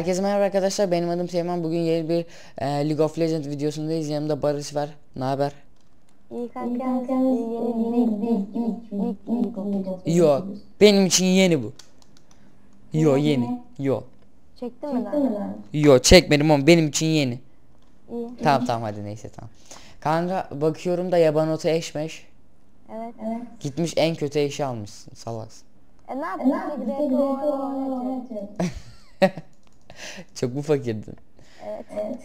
Herkese merhaba arkadaşlar. Benim adım Teğmen. Bugün yeni bir e, League of Legends videosundayız. Yanımda Barış var. Ne haber? İyi kanka Yo. Benim için yeni bu. Yo yeni. Yo. Çektin mi lan? Yo çekmedim ama benim için yeni. İyi. Tamam tamam hadi neyse tamam. Kanka bakıyorum da yabanota eşmeş. Evet. Evet. Gitmiş en kötü eşi almışsın. Salaksın. E ne yapayım? Bir de direkt Çok mu fakirdin? Evet. Evet.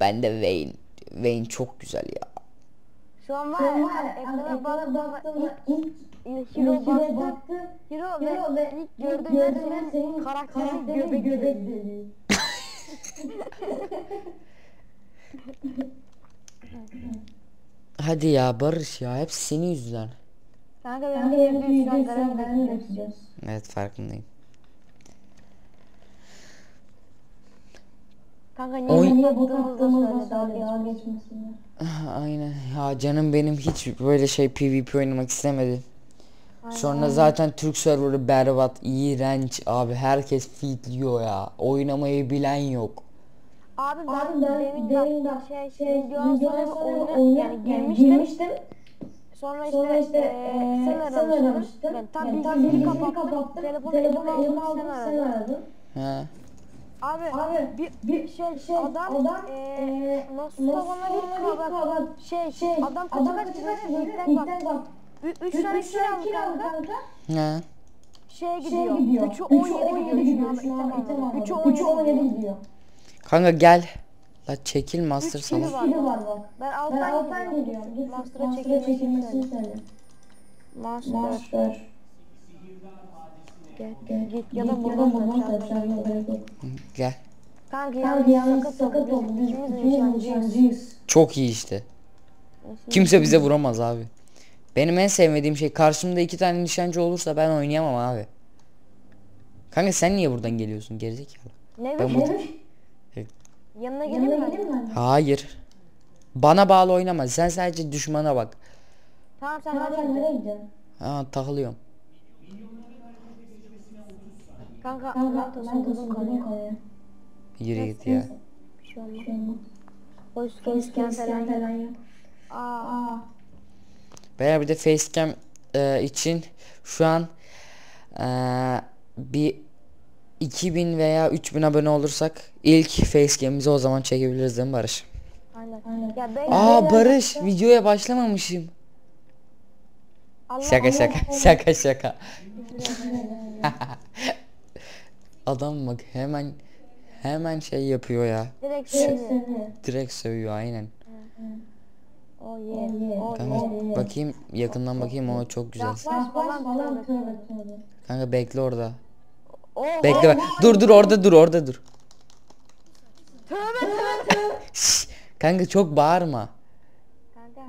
Ben de Vayne. Vayne çok güzel ya. Şu an var ya ekrana baktığımda ilk ilk hero baktı. Hero ve ilk gördüğümde senin karakterin göbek deliği. Hadi ya Barış ya. Hepsi senin yüzünden. Kanka benim benim şu an garam götürüyoruz. Evet farkındayım. Kanka Oy- niye dalga geçmesinler. Ah, Aynen ya canım benim hiç böyle şey PvP oynamak istemedi. Sonra zaten Türk serverı berbat, iğrenç abi herkes feedliyor ya. Oynamayı bilen yok. Abi ben, demin, demin bak şey şey videonun sonra oyuna yani girmiştim. Sonra işte, sonra işte eee, sen aramıştın. Ben tam bilgisayarı kapattım. Telefonu elime aldım sen aradın. Ha. Abi, bir, bir şey, şey adam, adam eee nasıl bana bir kabak şey, şey adam kaça kaç kişi ilkten bak. Üç tane kişi aldı kanka. Ha. Şeye gidiyor. Üçü 17 gidiyor şu an. Üçü 17 gidiyor. Kanka gel. La çekil master bak. Ben alttan gidiyorum. Master'a çekilmesini söyle. Master. Git, git ya da buradan da Gel. Kanka yalnız sakat oldu. Biz ikimiz nişancıyız. Çok iyi işte. Kimse bize vuramaz abi. Benim en sevmediğim şey karşımda iki tane nişancı olursa ben oynayamam abi. Kanka sen niye buradan geliyorsun gerizekalı? Ne Ben. Evet. Yanına geleyim mi? Hayır. Bana bağlı oynama. Sen sadece düşmana bak. Tamam sen nereye gidiyorsun? Ha takılıyorum. Kanka ben tasarladım konuyu. Yürü git ya. Bir şey olmaz. Facecam falan yok. Aa. Beyler bir de facecam e, için şu an e, bir 2000 veya 3000 abone olursak ilk facecam'imizi o zaman çekebiliriz değil mi Barış? Aynen. Ya ben Aa Barış videoya başlamamışım. Allah Şaka şaka şaka şaka. Adam bak hemen hemen şey yapıyor ya. direkt seni. Direkt sövüyor aynen. Oh yeah. Oh Kanka yeah. bakayım yakından bakayım o çok güzel. Yaklaş falan tövbe. Kanka bekle orada. Oh. Bekle bak. Dur dur orada dur orada dur. Tövbe tövbe tövbe. Şşş, kanka çok bağırma. Kanka.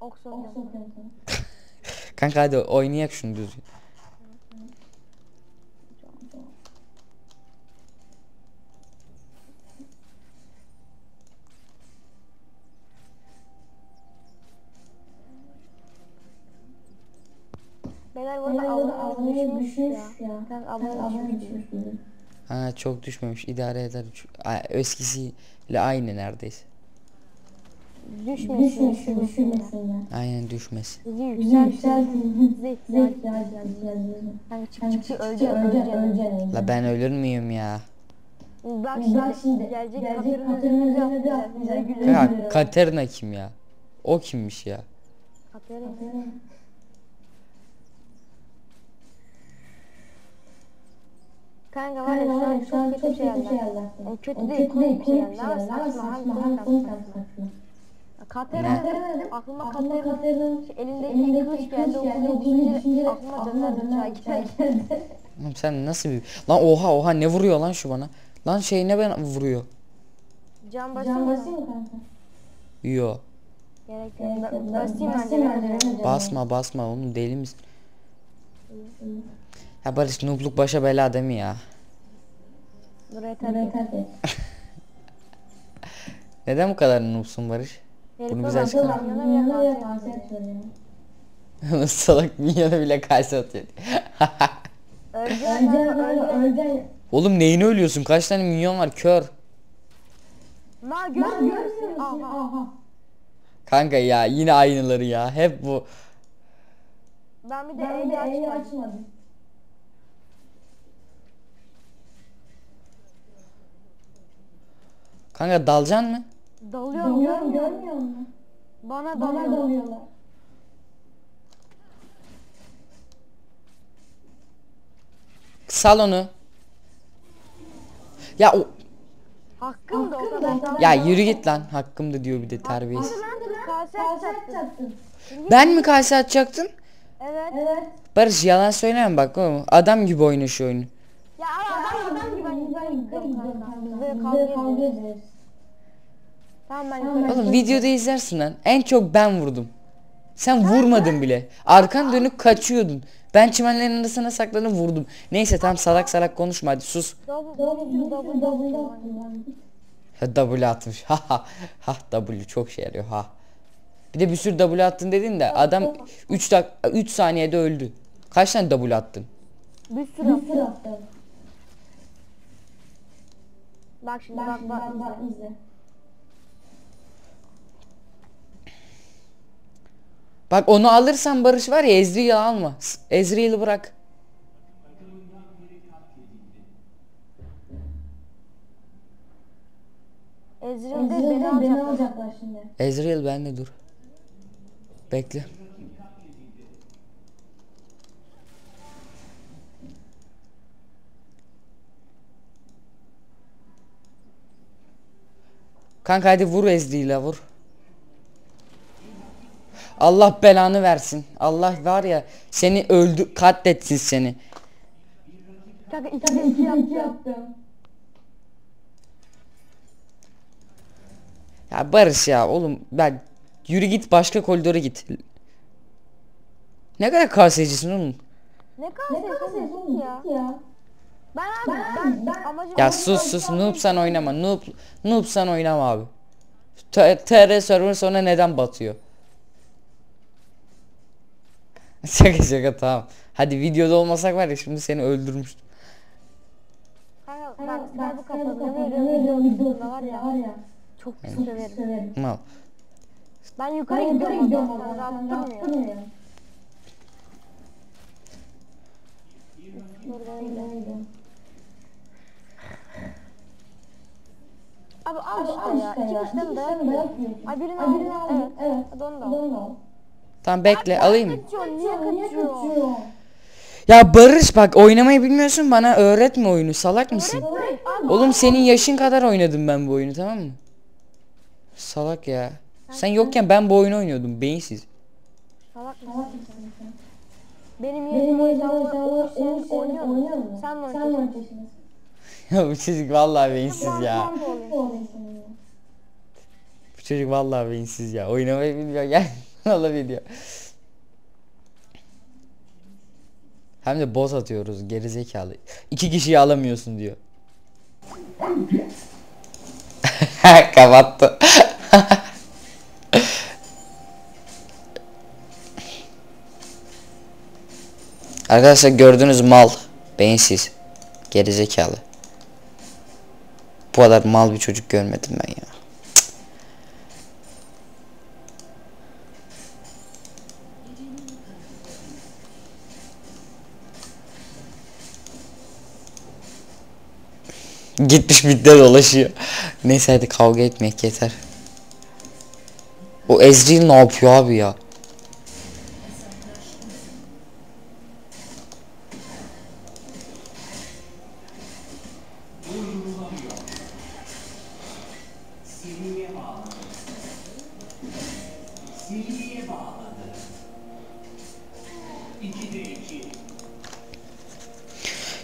Okson. Kanka hadi oynayak şunu düzgün. Beyler bu arada abone düşmüş ya. Kanka abone düşmüş. Ha çok düşmemiş idare eder. Eskisiyle aynı neredeyse. Düşmesin düşmesin. Aynen. Bizi yükseltin. Çık çık çık öleceksin. La ben ölür müyüm ya? Bak şimdi gelecek üzerine Ya Katerina kim ya? O kimmiş ya? Katerin. Kanka var ya şu an çok kötü şeyler. Yani kötü değil, komik bir şeyler. Ama saçma, hem komik saçma. Katerin dedim, aklıma Katerin'in elindeki kılıç geldi, okulu düşünce aklıma döner çay geldi. Oğlum sen nasıl bir... Lan oha oha ne vuruyor lan şu bana? Lan şey ne ben vuruyor? Can basayım mı? kanka? Yo. Gerek yok. Ba- Basayım bence. ben. Basma basma oğlum deli misin? Ya Barış nubluk başa bela değil mi ya? Buraya tabii. Neden bu kadar noobsun Barış? Bunu bize açıkla. Atıyor. Salak milyona bile karşı atıyor. Oğlum neyini ölüyorsun? Kaç tane minyon var? Kör. Ma görmüyor musun? Aha. Kanka ya yine aynıları ya. Hep bu. Ben bir de E'yi açmadım. Kanka dalacan mı? Dalıyorum görmüyor musun? Bana dalıyorlar. Sal onu. Ya o Hakkım da o kadar. ya yürü git lan. Hakkımda diyor bir de terbiyesiz. Ben kase atacaktım. Ben mi kase atacaktım? Evet. Evet. Barış yalan söyleme bak oğlum. Adam gibi oyna şu oyunu. Ya adam adam yukarı gidiyorum kanka. Biz böyle kavga ederiz. Tamam ben yukarı Oğlum videoda izlersin lan. En çok ben vurdum. Sen vurmadın bile. Arkan dönüp kaçıyordun. Ben çimenlerin arasına saklanıp vurdum. Neyse tamam salak salak konuşma hadi sus. Ha W atmış. Ha ha. Ha W çok şey yarıyor ha. Bir de bir sürü W attın dedin de adam 3 dak 3 saniyede öldü. Kaç tane W attın? Bir sürü attım. Bak şimdi bak bak, bak izle. Bak onu alırsan Barış var ya Ezreal'i alma. Ezreal'i bırak. Ezreal de beni, beni alacaklar şimdi. Ezreal bende dur. Bekle. Kanka hadi vur Ezreal'e vur. Allah belanı versin. Allah var ya seni öldü katletsin seni. Kanka iki iki yaptım. Ya Barış ya oğlum ben yürü git başka koridora git. Ne kadar kasecisin oğlum. Ne oğlum ya? ya. Ben abi ben, ben amacım Ya sus sus noob sen oynama noob noob sen oynama abi. T- TR server sonra neden batıyor? şaka şaka tamam. Hadi videoda olmasak var ya şimdi seni öldürmüştüm. Kanka bak sen bu kapalı var ya. Çok pis severim. Mal. Ben yukarı gidiyorum o zaman sen rahat Abi al işte ya. İki kişiden dayak yiyor. Ay birini al. Evet. Hadi onu da al. Tamam bekle alayım mı? Kaçıyorsun niye kaçıyorsun? Ya Barış bak oynamayı bilmiyorsun bana öğretme oyunu salak mısın? Abi Oğlum senin yaşın kadar oynadım ben bu oyunu tamam mı? Salak ya. Sen yokken ben bu oyunu oynuyordum beyinsiz. salak mısın? Benim yerim o yüzden o sen oynuyor musun? Sen mi oynuyorsun? Ya bu çocuk vallahi beyinsiz ya. Bu çocuk vallahi beyinsiz ya. Oynamayı bilmiyor gel. Video. Hem de boss atıyoruz gerizekalı. İki kişiyi alamıyorsun diyor. Kapattı. Arkadaşlar gördüğünüz mal beyinsiz gerizekalı. Bu kadar mal bir çocuk görmedim ben ya. Gitmiş midde dolaşıyor. Neyse hadi kavga etmek yeter. O Ezreal ne yapıyor abi ya?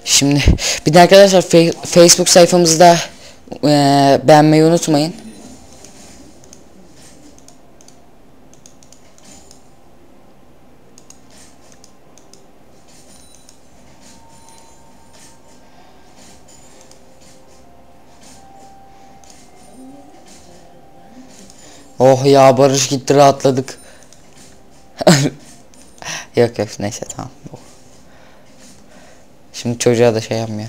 Şimdi bir de arkadaşlar Facebook sayfamızda eee, beğenmeyi unutmayın. Oh ya Barış gitti rahatladık. yok yok neyse tamam. Şimdi çocuğa da şey yapmıyor.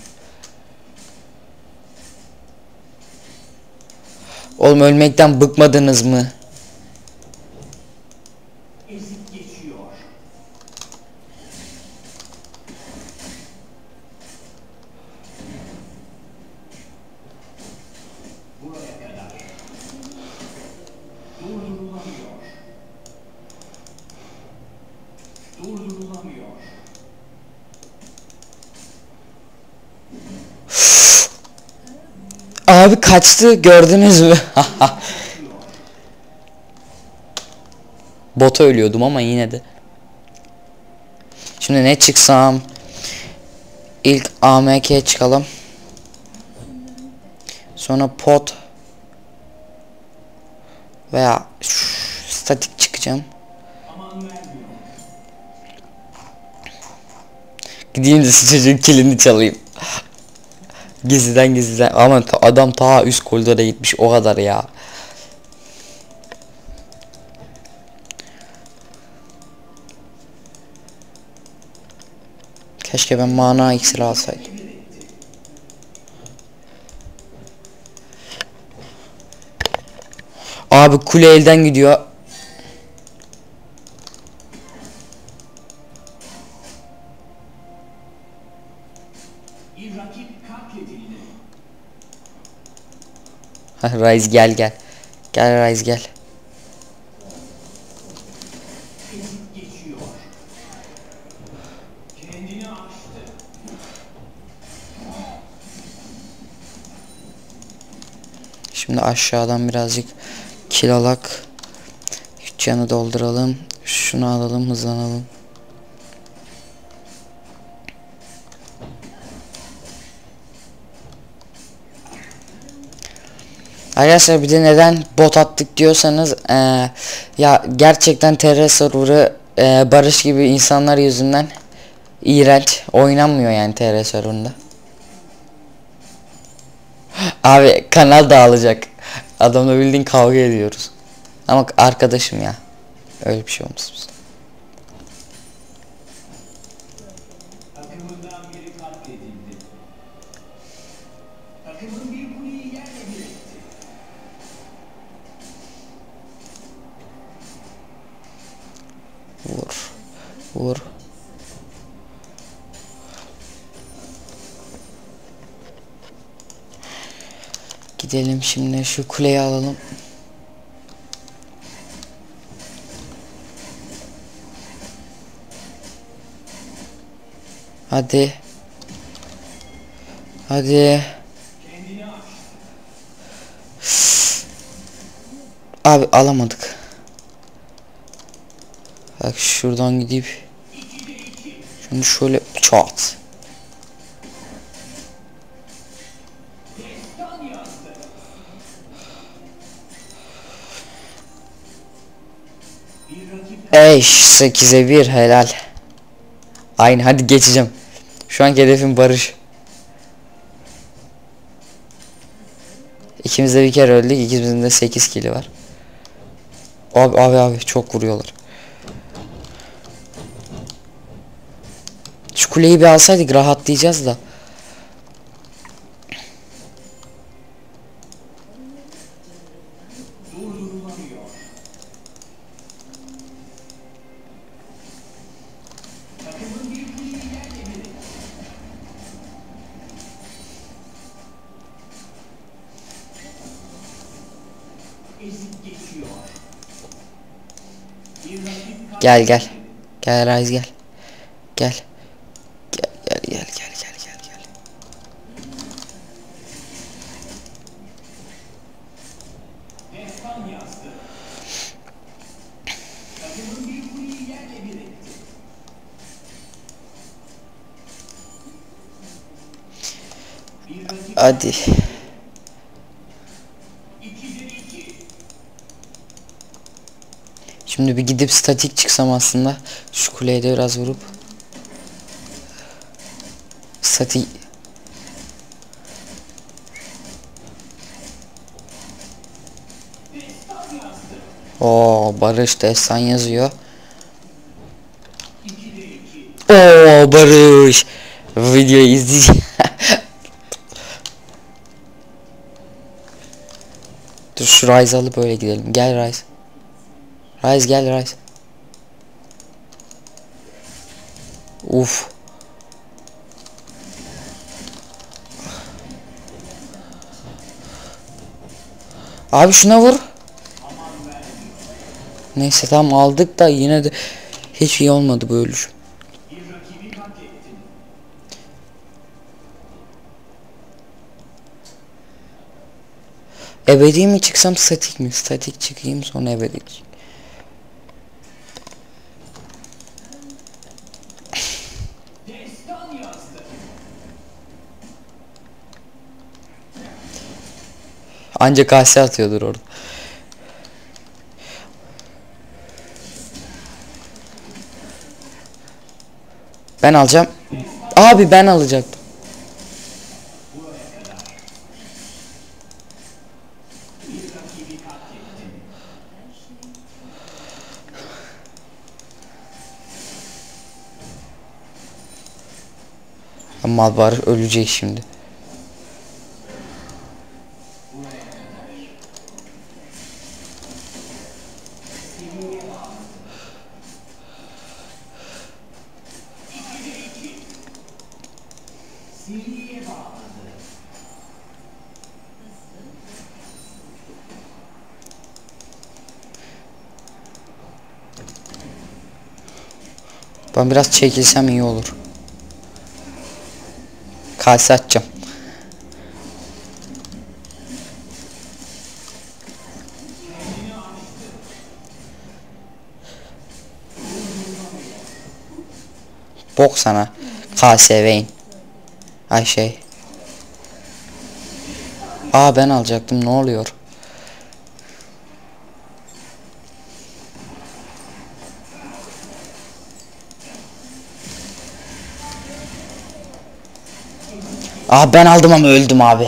Oğlum ölmekten bıkmadınız mı? Kaçtı gördünüz mü? Bota ölüyordum ama yine de. Şimdi ne çıksam? İlk AMK çıkalım. Sonra pot veya statik çıkacağım. Gideyim de çocuğun kilini çalayım. Gizliden gizliden ama adam ta üst koridora gitmiş o kadar ya. Keşke ben mana iksiri alsaydım. Abi kule elden gidiyor. Rise gel gel. Gel Rise gel. Şimdi aşağıdan birazcık kilolak canı dolduralım. Şunu alalım hızlanalım. Arkadaşlar bir de neden bot attık diyorsanız eee, ya gerçekten TR server'ı eee, Barış gibi insanlar yüzünden iğrenç oynanmıyor yani TR server'ında. Abi kanal dağılacak. Adamla bildiğin kavga ediyoruz. Ama arkadaşım ya. Öyle bir şey olmasın. bize. Takımından biri katledildi. Takımın bir kuleyi yerle bir etti. Vur. Vur. Gidelim şimdi şu kuleyi alalım. Hadi. Hadi. Abi alamadık. Bak şuradan gidip şunu şöyle çat. Eş 8'e 1 helal. Aynı hadi geçeceğim. Şu anki hedefim barış. İkimiz de bir kere öldük. İkimizin de 8 kili var. Abi abi abi çok vuruyorlar. Şu kuleyi bir alsaydık rahatlayacağız da gel gel gel gel gel gel. Hadi. Şimdi bir gidip statik çıksam aslında şu kuleye de biraz vurup statik Oo Barış destan yazıyor. Oo Barış videoyu izleyeceğim. Şu Ryze alıp öyle gidelim. Gel Ryze. Ryze gel Ryze. Uf. Abi şuna vur. Neyse tamam aldık da yine de hiç iyi olmadı bu ölüş. Ebedi mi çıksam statik mi? Statik çıkayım sonra ebedi. Ancak kase atıyordur orada. Ben alacağım. Abi ben alacaktım. Mal var ölecek şimdi. Ben biraz çekilsem iyi olur. Kase atacağım. Bok sana. Vayne. Ay şey. Aa ben alacaktım ne oluyor? Aa ben aldım ama öldüm abi.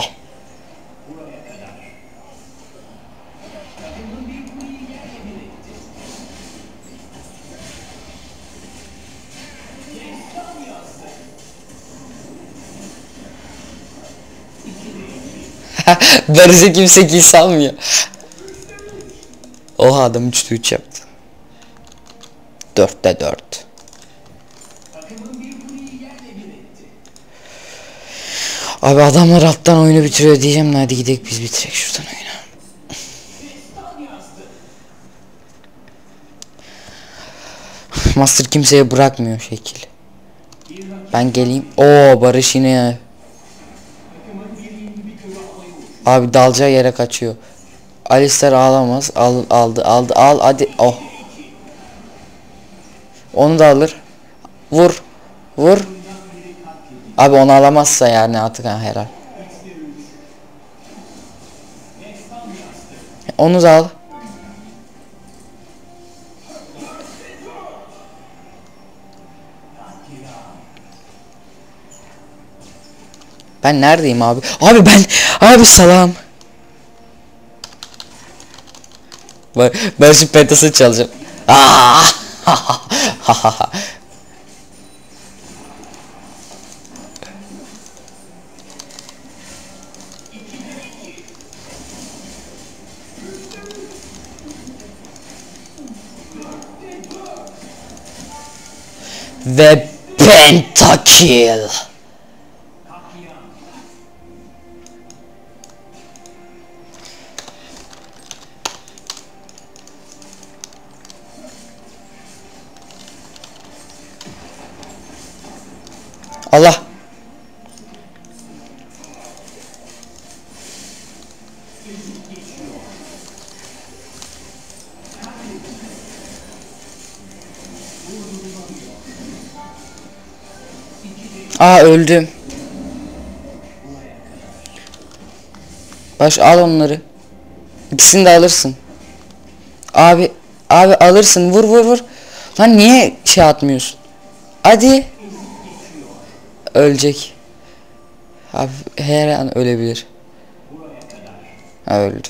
Barış'a kimse kill salmıyor. Oha adam 3'te 3 yaptı. 4'te 4. Abi adamlar alttan oyunu bitiriyor diyeceğim hadi gidelim biz bitirek şuradan oyunu. Master kimseye bırakmıyor şekil. Ben geleyim. Oo Barış yine. Abi dalacağı yere kaçıyor. Alistair ağlamaz. Al, aldı aldı al hadi. Oh. Onu da alır. Vur. Vur. Abi onu alamazsa yani artık ha herhal. Onu da al. Ben neredeyim abi? Abi ben abi salam. Ben, ben şu petası çalacağım. Aa! Ve pentakill. Allah. Aa öldüm. Baş al onları. İkisini de alırsın. Abi abi alırsın vur vur vur. Lan niye şey atmıyorsun? Hadi. Ölecek. Abi her an ölebilir. Ha, öldü.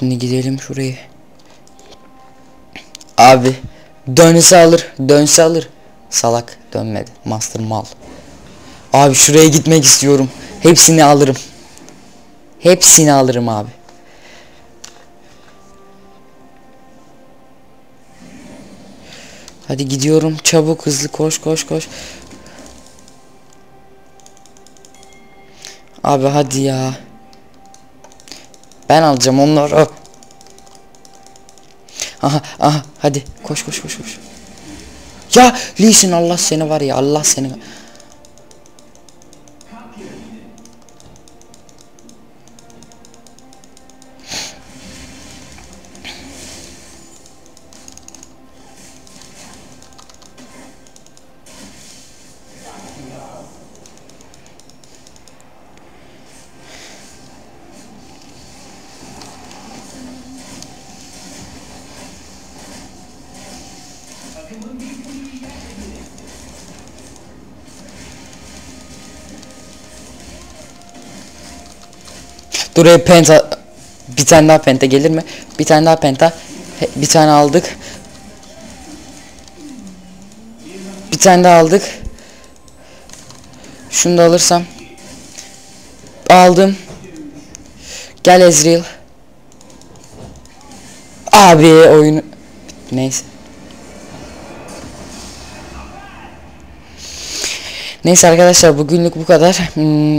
Şimdi gidelim şuraya. Abi dönse alır, dönse alır. Salak. Dönmedi. Master mal. Abi şuraya gitmek istiyorum. Hepsini alırım. Hepsini alırım abi. Hadi gidiyorum. Çabuk hızlı koş koş koş. Abi hadi ya. Ben alacağım onları. Aha aha hadi koş koş koş koş. Ya Lee Allah seni var ya Allah seni. E, penta bir tane daha penta gelir mi? Bir tane daha penta. Bir tane aldık. Bir tane daha aldık. Şunu da alırsam. Aldım. Gel Ezreal. Abi oyunu neyse. Neyse arkadaşlar bugünlük bu kadar. Hmm,